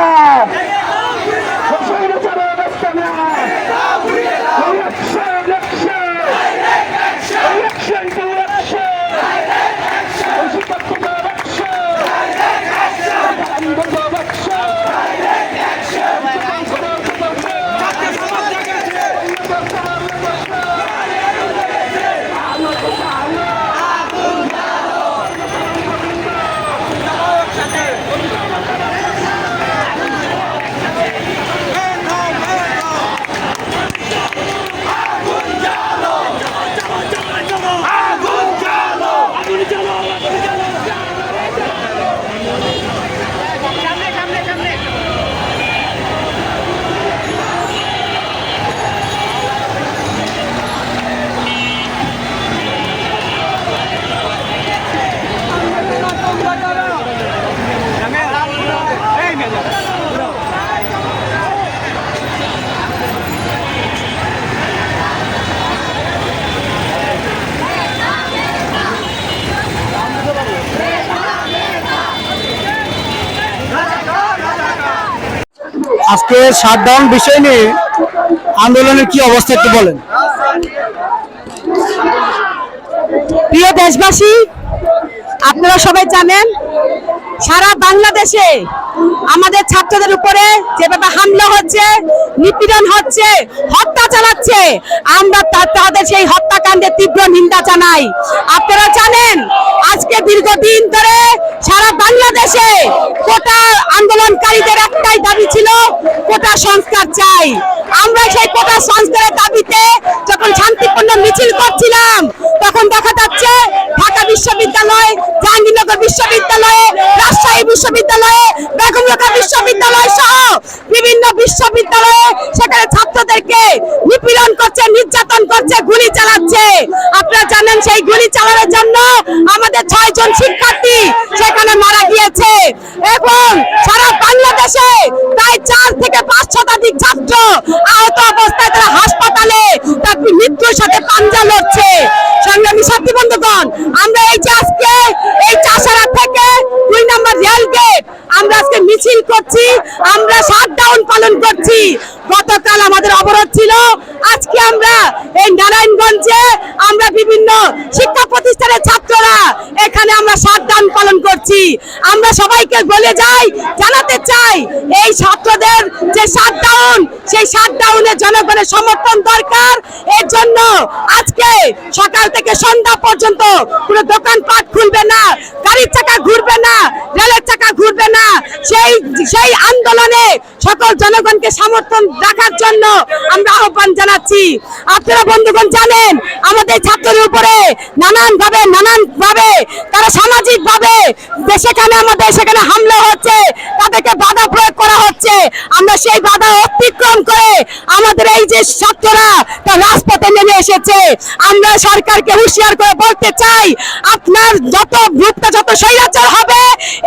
সরকার আজকে শাটডাউন বিষয় নিয়ে আন্দোলনের কি অবস্থা একটু বলেন। প্রিয় দেশবাসী আপনারা সবাই জানেন সারা বাংলাদেশে আমাদের ছাত্রদের উপরে যেভাবে হামলা হচ্ছে, নিপীড়ন হচ্ছে, হত্যা চালাচ্ছে, আমরা তাদের সেই হত্যাকাণ্ডের তীব্র নিন্দা জানাই। আপনারা জানেন, আজকে দীর্ঘদিন ধরে সারা বাংলাদেশে কোটা আন্দোলনকারীদের একটাই দাবি ছিল, কোটা সংস্কার চাই। আমরা সেই কোটা সংস্কারের দাবিতে যখন শান্তিপূর্ণ মিছিল করছিলাম, তখন দেখা যাচ্ছে ঢাকা বিশ্ববিদ্যালয়, জাহাঙ্গীরনগর বিশ্ববিদ্যালয়ে রাজশাহী বিশ্ববিদ্যালয়ে বেগমরোকা বিশ্ববিদ্যালয় সহ বিভিন্ন বিশ্ববিদ্যালয়ে সেখানে ছাত্রদেরকে নিপীড়ন করছে, নির্যাতন করছে, গুলি চালাচ্ছে। আপনারা জানেন সেই গুলি চালানোর জন্য আমাদের ছয় জন শিক্ষার্থী সেখানে মারা গিয়েছে। এবং সারা বাংলাদেশে প্রায় চার থেকে পাঁচ শতাধিক ছাত্র আহত অবস্থায় তারা হাসপাতালে তার মৃত্যুর সাথে পাঞ্জা লড়ছে সংগ্রামী সাথী বন্ধুগণ আমরা এই যে আজকে এই চাষারা থেকে দুই নম্বর আমরা আজকে মিছিল করছি, আমরা শাটডাউন পালন করছি। গতকাল আমাদের অবরোধ ছিল, আজকে আমরা এই নারায়ণগঞ্জে আমরা বিভিন্ন শিক্ষা প্রতিষ্ঠানের ছাত্ররা এখানে আমরা শাটডাউন পালন করছি। আমরা সবাইকে বলে যাই, জানাতে চাই, এই ছাত্রদের যে শাটডাউন সেই শাটডাউনে জনগণের সমর্থন দরকার। এর জন্য আজকে সকাল থেকে সন্ধ্যা পর্যন্ত কোনো দোকানপাট খুলবে না। গাড়ির চাকা ঘুরবে না রেলের চাকা ঘুরবে না। সেই সেই আন্দোলনে সকল জনগণকে সমর্থন রাখার জন্য আমরা আহ্বান জানাচ্ছি। আপনারা বন্ধুগণ জানেন, আমাদের ছাত্রদের উপরে নানান ভাবে নানান ভাবে তারা সামাজিক ভাবে সেখানে আমাদের সেখানে হামলা হচ্ছে, তাদেরকে বাধা প্রয়োগ করা হচ্ছে। আমরা সেই বাধা অতিক্রম করে আমাদের এই যে ছাত্ররা তা রাজপথে নেমে এসেছে। আমরা সরকারকে হুঁশিয়ার করে বলতে চাই, আপনার যত রূপটা যত স্বৈরাচার হবে,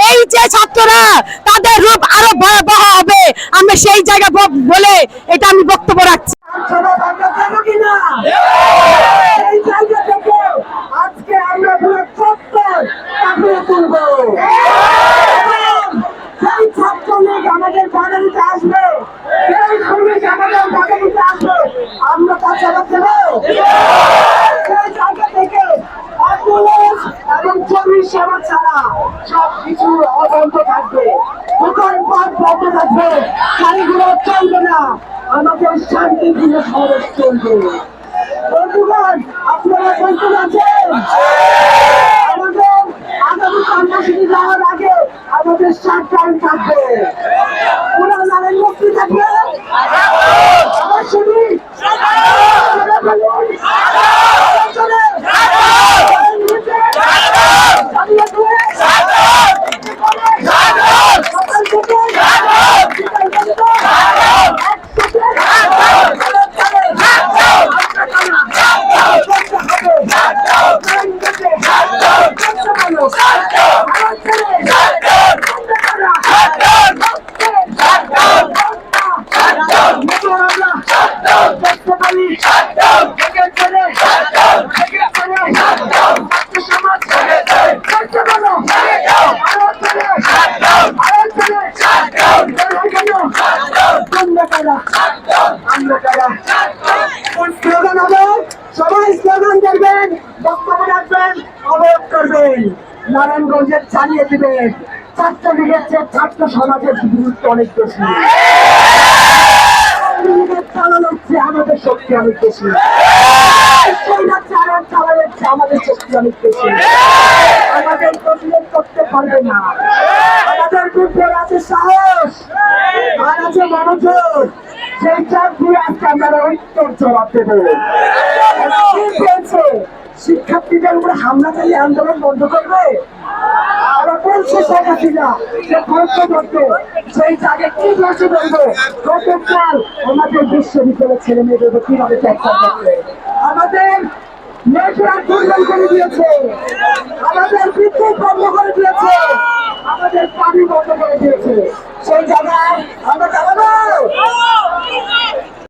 এই যে ছাত্ররা, তাদের রূপ আরও ভয়াবহ হবে। আমরা সেই জায়গা বলে এটা আমি বক্তব্য রাখছি সবাই আমরা যাব কিনা এই জায়গা থেকে আজকে আমরা পুরো চত্বর কাঁপিয়ে তুলবো এবং সেই ছাত্রলীগ আমাদের বাগানিতে আসবে সেই শ্রমিক আমাদের বাগানিতে আসবে আমরা তা চালাতে দেবো সেই জায়গা থেকে অ্যাম্বুলেন্স এবং চল্লিশ সেবা ছাড়া সব কিছু অবন্ধ থাকবে। দোকানপাট বন্ধ থাকবে। গাড়িগুলো চলবে না। আমাদের শান্তিপূর্ণ খরচ চলবে। বন্ধুগণ, আপনারা প্রস্তুত আছেন? আমাদের আগামী কর্মসূচি যাওয়ার আগে আমাদের শাটডাউন থাকবে। স্লোগান হবে সবাই স্লোগান করবেন বক্তব্য রাখবেন অবরোধ করবেন নারায়ণগঞ্জের ছাড়িয়ে দিবেন ছাত্রলীগের চেয়ে ছাত্র সমাজের গুরুত্ব অনেক বেশি। আওয়ামী লীগের আমাদের শক্তি অনেক বেশি চালান চালান হচ্ছে, আমাদের শক্তি অনেক বেশি আমাদের প্রতিরোধ করতে পারবে না। আমাদের বুদ্ধের আছে সাহস, আর আছে মনোযোগ। সেই চাপ দিয়ে আজকে আমরা উত্তর জবাব দেবো। শিক্ষার্থীদের উপরে হামলা চালিয়ে আন্দোলন বন্ধ করবে? আমরা সেই আমাদের বিশ্ববিদ্যালয়ের আমাদের করে দিয়েছে। আমাদের বন্ধ করে দিয়েছে। আমাদের পানি বন্ধ করে দিয়েছে। সেই জায়গায় আমরা